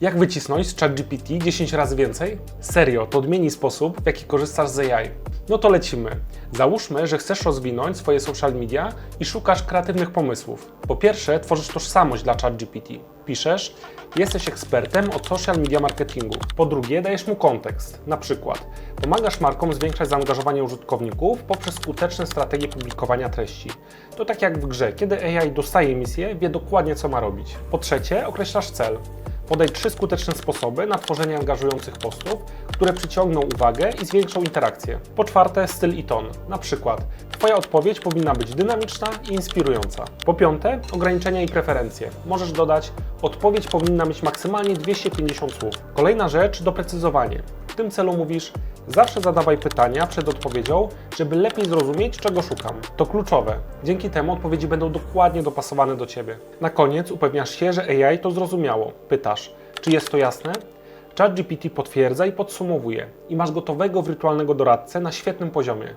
Jak wycisnąć z ChatGPT 10 razy więcej? Serio, to odmieni sposób, w jaki korzystasz z AI. No to lecimy. Załóżmy, że chcesz rozwinąć swoje social media i szukasz kreatywnych pomysłów. Po pierwsze, tworzysz tożsamość dla ChatGPT. Piszesz, jesteś ekspertem od social media marketingu. Po drugie, dajesz mu kontekst. Na przykład, pomagasz markom zwiększać zaangażowanie użytkowników poprzez skuteczne strategie publikowania treści. To tak jak w grze, kiedy AI dostaje misję, wie dokładnie co ma robić. Po trzecie, określasz cel. Podaj trzy skuteczne sposoby na tworzenie angażujących postów, które przyciągną uwagę i zwiększą interakcję. Po czwarte, styl i ton. Na przykład, Twoja odpowiedź powinna być dynamiczna i inspirująca. Po piąte, ograniczenia i preferencje. Możesz dodać, odpowiedź powinna mieć maksymalnie 250 słów. Kolejna rzecz, doprecyzowanie. W tym celu mówisz, zawsze zadawaj pytania przed odpowiedzią, żeby lepiej zrozumieć, czego szukam. To kluczowe. Dzięki temu odpowiedzi będą dokładnie dopasowane do Ciebie. Na koniec upewniasz się, że AI to zrozumiało. Pytasz, czy jest to jasne? ChatGPT potwierdza i podsumowuje i masz gotowego wirtualnego doradcę na świetnym poziomie.